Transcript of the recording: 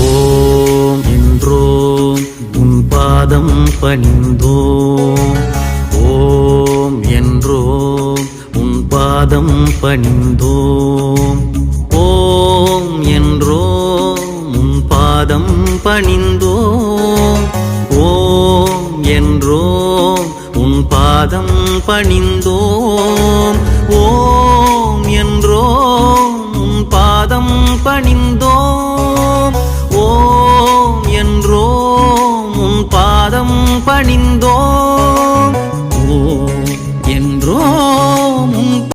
ஓம் என்றோம் உன் பாதம் பணிந்தோம். ஓம் என்றோம் உன் பாதம் பணிந்தோம். ஓம் என்றோம் உன் பாதம் பணிந்தோம். ஓம் என்றோம் உன் பாதம் பணிந்தோம். பணிந்தோம். ஓம் என்றோம். உன் பாதம் பணிந்தோம்.